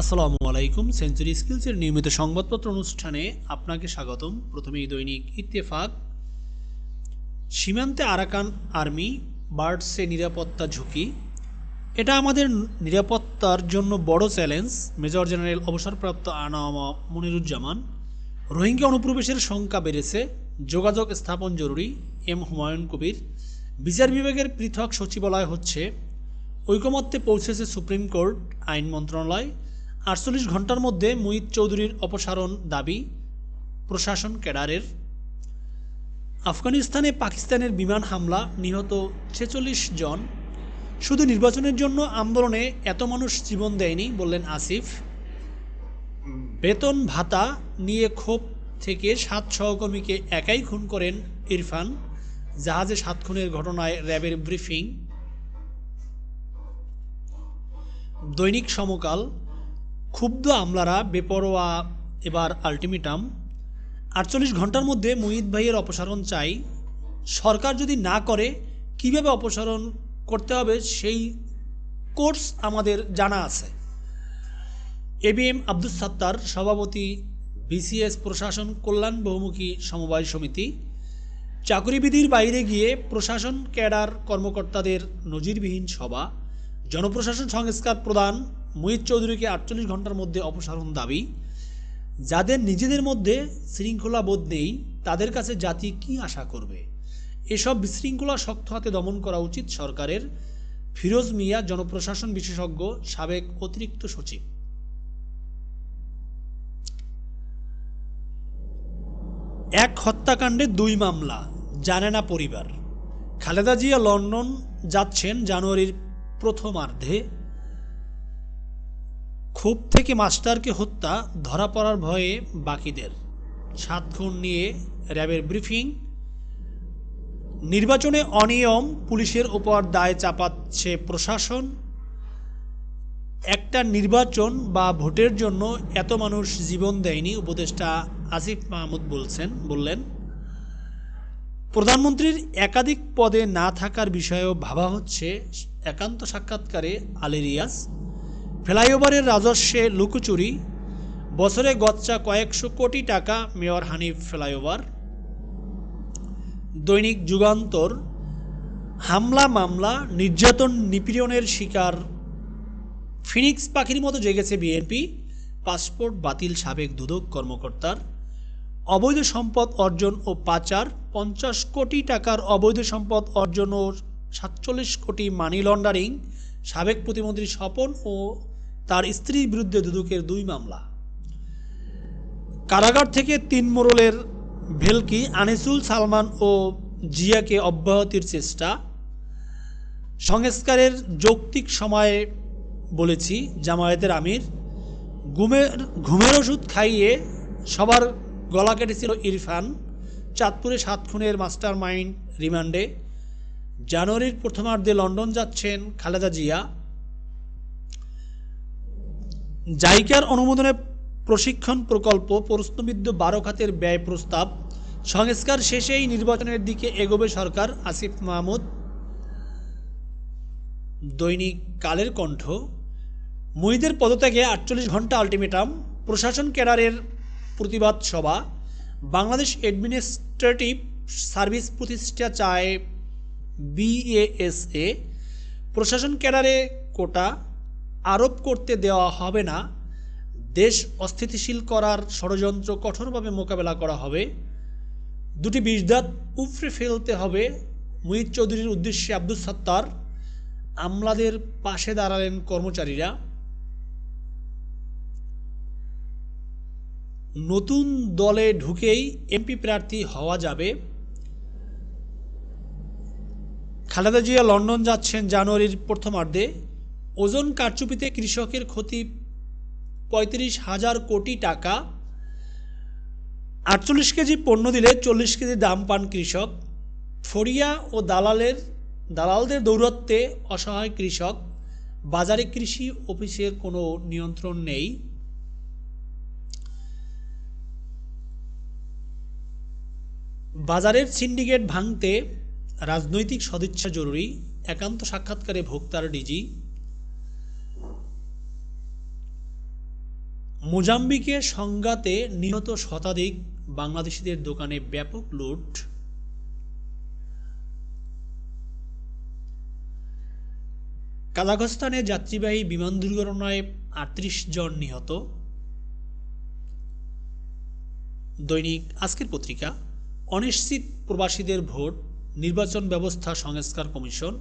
আসসালামু আলাইকুম। সেঞ্চুরি স্কিলসের নিয়মিত সংবাদপত্র অনুষ্ঠানে আপনাকে স্বাগতম। প্রথমেই দৈনিক ইত্তেফাক। সীমান্তে আরাকান আর্মি, বার্ডসে নিরাপত্তা ঝুঁকি। এটা আমাদের নিরাপত্তার জন্য বড় চ্যালেঞ্জ। মেজর জেনারেল অবসরপ্রাপ্ত আনামা মনিরুজ্জামান। রোহিঙ্গা অনুপ্রবেশের সংখ্যা বেড়েছে। যোগাযোগ স্থাপন জরুরি। এম হুমায়ুন কবির। বিচার বিভাগের পৃথক সচিবালয় হচ্ছে। ঐকমত্যে পৌঁছেছে সুপ্রিম কোর্ট, আইন মন্ত্রণালয়। আটচল্লিশ ঘণ্টার মধ্যে মুহিত চৌধুরীর অপসারণ দাবি, প্রশাসন ক্যাডারের। আফগানিস্তানে পাকিস্তানের বিমান হামলা, নিহত ছেচল্লিশ জন। শুধু নির্বাচনের জন্য আন্দোলনে এত মানুষ জীবন দেয়নি, বললেন আসিফ। বেতন ভাতা নিয়ে ক্ষোভ থেকে সাত সহকর্মীকে একাই খুন করেন ইরফান। জাহাজে সাত খুনের ঘটনায় র্যাবের ব্রিফিং। দৈনিক সমকাল ক্ষুব্ধ আমলারা, বেপরোয়া এবার আলটিমেটাম আটচল্লিশ ঘণ্টার মধ্যে মুহিত ভাইয়ের অপসারণ চাই। সরকার যদি না করে, কীভাবে অপসারণ করতে হবে সেই কোর্স আমাদের জানা আছে। এবিএম আব্দুল সাত্তার, সভাপতি, বিসিএস প্রশাসন কল্যাণ বহুমুখী সমবায় সমিতি। চাকরিবিধির বাইরে গিয়ে প্রশাসন, ক্যাডার, কর্মকর্তাদের নজিরবিহীন সভা। জনপ্রশাসন সংস্কার প্রদান, মুহিত চৌধুরীকে আটচল্লিশ ঘণ্টার মধ্যে অপসারণ দাবি। যাদের নিজেদের মধ্যে শৃঙ্খলা বোধ নেই, তাদের কাছে জাতি কি আশা করবে? এসব বিশৃঙ্খলা শক্ত হাতে দমন করা উচিত সরকারের। ফিরোজ মিয়া, জনপ্রশাসন বিশেষজ্ঞ, সাবেক অতিরিক্ত সচিব। এক হত্যাকাণ্ডে দুই মামলা জানে না পরিবার। খালেদা জিয়া লন্ডন যাচ্ছেন জানুয়ারির প্রথমার্ধে ক্ষোভ থেকে মাস্টারকে হত্যা ধরা পড়ার ভয়ে বাকিদের। সাত খুন নিয়ে র্যাবের ব্রিফিং। নির্বাচনে অনিয়ম পুলিশের উপর দায় চাপাচ্ছে প্রশাসন। একটা নির্বাচন বা ভোটের জন্য এত মানুষ জীবন দেয়নি, উপদেষ্টা আসিফ মাহমুদ বলছেন, বললেন, প্রধানমন্ত্রীর একাধিক পদে না থাকার বিষয়েও ভাবা হচ্ছে একান্ত সাক্ষাৎকারে আলী রিয়াজ। ফ্লাইওভারের রাজস্বে লুকোচুরি। বছরে গচ্চা কয়েকশো কোটি টাকা মেয়র হানিফ ফ্লাইওভার। দৈনিক যুগান্তর। হামলা মামলা, নির্যাতন নিপীড়নের শিকার। ফিনিক্স পাখির মতো জেগেছে বিএনপি। পাসপোর্ট বাতিল সাবেক দুদক কর্মকর্তার। অবৈধ সম্পদ অর্জন ও পাচার, পঞ্চাশ কোটি টাকার অবৈধ সম্পদ অর্জন ও সাতচল্লিশ কোটি মানি লন্ডারিং সাবেক প্রতিমন্ত্রী স্বপন ও তার স্ত্রীর বিরুদ্ধে দুদকের দুই মামলা। কারাগার থেকে তিন মোড়লের ভেলকি, আনিসুল সালমান ও জিয়াকে অব্যাহতির চেষ্টা। সংস্কারের যৌক্তিক সময়ে বলেছি, জামায়াতের আমির। ঘুমের ঘুমের ওষুধ খাইয়ে সবার গলা কেটেছিল ইরফান। চাঁদপুরে সাত খুনের মাস্টার মাইন্ড রিমান্ডে। জানুয়ারির প্রথমার্ধে লন্ডন যাচ্ছেন খালেদা জিয়া। জাইকার অনুমোদনে প্রশিক্ষণ প্রকল্প, প্রশ্নবিদ্ধ বারো খাতের ব্যয় প্রস্তাব, সংস্কার শেষেই নির্বাচনের দিকে এগোবে সরকার, আসিফ মাহমুদ। দৈনিক কালের কণ্ঠ মুহিদের পদত্যাগে আটচল্লিশ ঘণ্টা আলটিমেটাম, প্রশাসন ক্যাডারের প্রতিবাদ সভা, বাংলাদেশ অ্যাডমিনিস্ট্রেটিভ সার্ভিস প্রতিষ্ঠা চায় বিএএসএ প্রশাসন ক্যাডারে কোটা আরোপ করতে দেওয়া হবে না। দেশ অস্থিতিশীল করার ষড়যন্ত্র কঠোরভাবে মোকাবেলা করা হবে। দুটি বিষদাত উফরে ফেলতে হবে মুহিত চৌধুরীর উদ্দেশ্যে আব্দুল সত্তার। আমলাদের পাশে দাঁড়ালেন কর্মচারীরা। নতুন দলে ঢুকেই এমপি প্রার্থী হওয়া যাবে। খালেদা জিয়া লন্ডন যাচ্ছেন জানুয়ারির প্রথমার্ধে। ওজন কারচুপিতে কৃষকের ক্ষতি পঁয়ত্রিশ হাজার কোটি টাকা। আটচল্লিশ কেজি পণ্য দিলে চল্লিশ কেজি দাম পান কৃষক। ফরিয়া ও দালালের, দালালদের দৌরত্বে অসহায় কৃষক। বাজারে কৃষি অফিসের কোনো নিয়ন্ত্রণ নেই। বাজারের সিন্ডিকেট ভাঙতে রাজনৈতিক সদিচ্ছা জরুরি, একান্ত সাক্ষাৎকারে ভোক্তার ডিজি। মোজাম্বিকে সংঘাতে নিহত শতাধিক বাংলাদেশিদের দোকানে ব্যাপক লুট। কাজাখস্তানে যাত্রীবাহী বিমান দুর্ঘটনায় আটত্রিশ জন নিহত। দৈনিক আজকের পত্রিকা, অনিশ্চিত প্রবাসীদের ভোট নির্বাচন ব্যবস্থা সংস্কার কমিশন।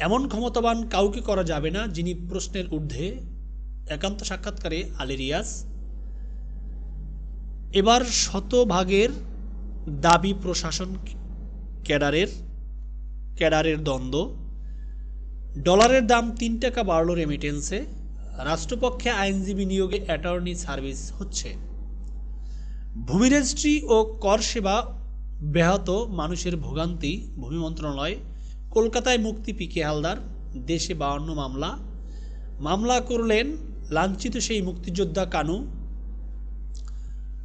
এমন ক্ষমতাবান কাউকে করা যাবে না যিনি প্রশ্নের ঊর্ধ্বে। একান্ত সাক্ষাৎকারে আলী রিয়াজ। এবার শতভাগের দাবি প্রশাসন ক্যাডারের ক্যাডারের দ্বন্দ্ব। ডলারের দাম তিন টাকা বাড়ল রেমিটেন্সে। রাষ্ট্রপক্ষে আইনজীবী নিয়োগে অ্যাটর্নি সার্ভিস হচ্ছে। ভূমি রেজিস্ট্রি ও কর সেবা ব্যাহত মানুষের ভোগান্তি, ভূমি মন্ত্রণালয়, কলকাতায় মুক্তি পিকে হালদার, দেশে বাউন্ন মামলা। মামলা করলেন লাঞ্ছিত সেই মুক্তিযোদ্ধা কানু।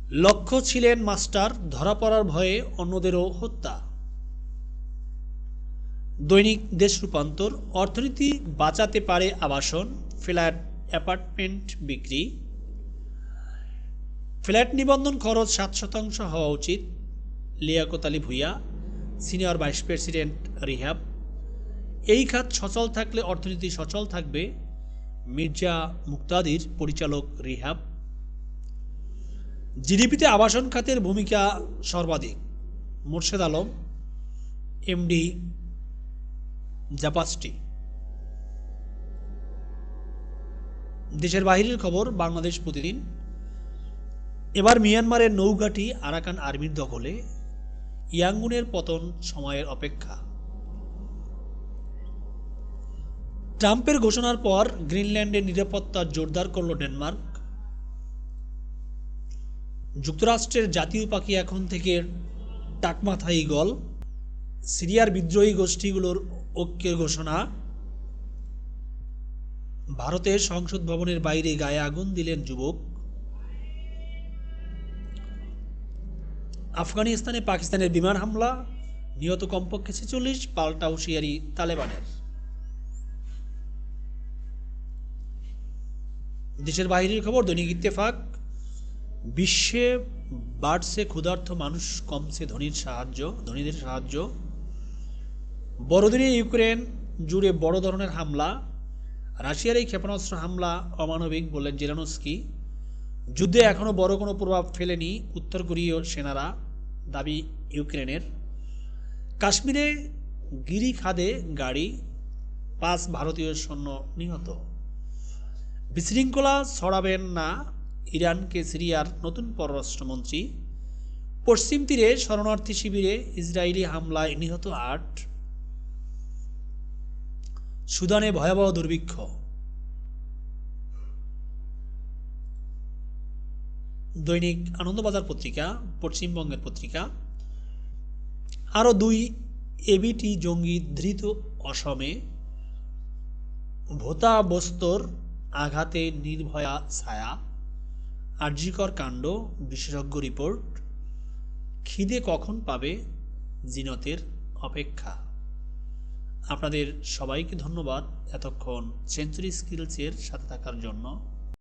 লক্ষ্য ছিলেন মাস্টার, ধরা পড়ার ভয়ে অন্যদেরও হত্যা। দৈনিক দেশ রূপান্তর, অর্থনীতি বাঁচাতে পারে আবাসন, ফ্ল্যাট, অ্যাপার্টমেন্ট বিক্রি। ফ্ল্যাট নিবন্ধন খরচ সাত শতাংশ হওয়া উচিত। Liaquat Ali Bhuiyan, senior vice president REHAB. এই খাত সচল থাকলে অর্থনীতি সচল থাকবে, মির্জা মুক্তাদির পরিচালক রিহাব। জিডিপিতে আবাসন খাতের ভূমিকা সর্বাধিক, মোর্শেদ আলম, এমডি জাপাস্টি। দেশের বাহিরের খবর, বাংলাদেশ প্রতিদিন। এবার মিয়ানমারের নৌঘাটি আরাকান আর্মির দখলে ইয়াঙ্গুনের পতন সময়ের অপেক্ষা। ট্রাম্পের ঘোষণার পর গ্রিনল্যান্ডের নিরাপত্তা জোরদার করল ডেনমার্ক। যুক্তরাষ্ট্রের জাতীয় পাখি এখন থেকে টাকমাথা ইগল সিরিয়ার বিদ্রোহী গোষ্ঠীগুলোর ঐক্যের ঘোষণা। ভারতের সংসদ ভবনের বাইরে গায়ে আগুন দিলেন যুবক। আফগানিস্তানে পাকিস্তানের বিমান হামলা, নিহত কমপক্ষে ছেচল্লিশ, পাল্টা হুঁশিয়ারি তালেবানের। দেশের বাইরের খবর, দৈনিক ইত্তেফাক, বিশ্বে বাড়ছে ক্ষুধার্ত মানুষ, কমছে ধনীর সাহায্য, ধনীদের সাহায্য। বড়দিনে ইউক্রেন জুড়ে বড় ধরনের হামলা, রাশিয়ার এই ক্ষেপণাস্ত্র হামলা অমানবিক বললেন জেলানস্কি। যুদ্ধে এখনও বড় কোনো প্রভাব ফেলেনি উত্তর কোরীয় সেনারা। দাবি ইউক্রেনের। কাশ্মীরে গিরি খাদে গাড়ি, পাঁচ ভারতীয় সৈন্য নিহত। বিশৃঙ্খলা ছড়াবেন না ইরানকে সিরিয়ার নতুন পররাষ্ট্রমন্ত্রী। পশ্চিম তীরে শরণার্থী শিবিরে ইসরায়েলি হামলায় নিহত আট। সুদানে ভয়াবহ দুর্ভিক্ষ। দৈনিক আনন্দবাজার পত্রিকা, পশ্চিমবঙ্গের পত্রিকা। আরও দুই এবিটি জঙ্গি ধৃত অসমে। ভোতা বস্তর আঘাতে নির্ভয়া ছায়া। আর্যিকর কাণ্ড, বিশেষজ্ঞ রিপোর্ট। খিদে কখন পাবে জিনতের অপেক্ষা? আপনাদের সবাইকে ধন্যবাদ এতক্ষণ সেঞ্চুরি স্কিলসের সাথে থাকার জন্য।